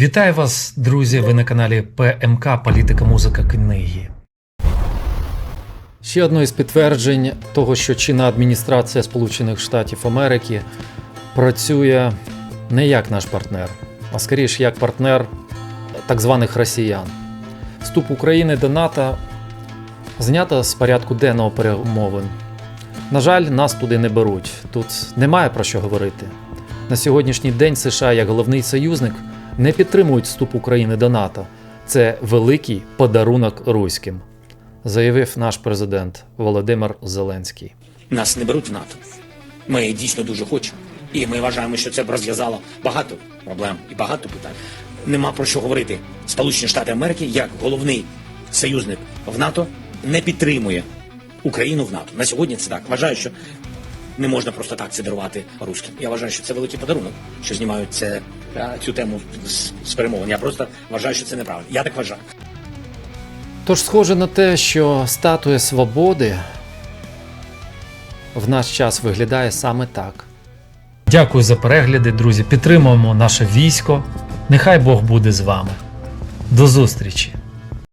Вітаю вас, друзі! Ви на каналі ПМК Політика, музика, книги. Ще одне із підтверджень того, що чинна адміністрація Сполучених Штатів Америки працює не як наш партнер, а скоріше як партнер так званих росіян. Вступ України до НАТО знято з порядку денного перемовин. На жаль, нас туди не беруть. Тут немає про що говорити. На сьогоднішній день США як головний союзник не підтримують вступ України до НАТО. Це великий подарунок руським, заявив наш президент Володимир Зеленський. Нас не беруть в НАТО. Ми дійсно дуже хочемо. І ми вважаємо, що це б розв'язало багато проблем і багато питань. Нема про що говорити. Сполучені Штати Америки, як головний союзник в НАТО, не підтримує Україну в НАТО. На сьогодні це так. Вважаю, що не можна просто так це дарувати руським. Я вважаю, що це великий подарунок, що знімають це, цю тему з, перемовин. Я просто вважаю, що це неправильно. Я так вважаю. Тож схоже на те, що статуя свободи в наш час виглядає саме так. Дякую за перегляди, друзі. Підтримуємо наше військо. Нехай Бог буде з вами. До зустрічі!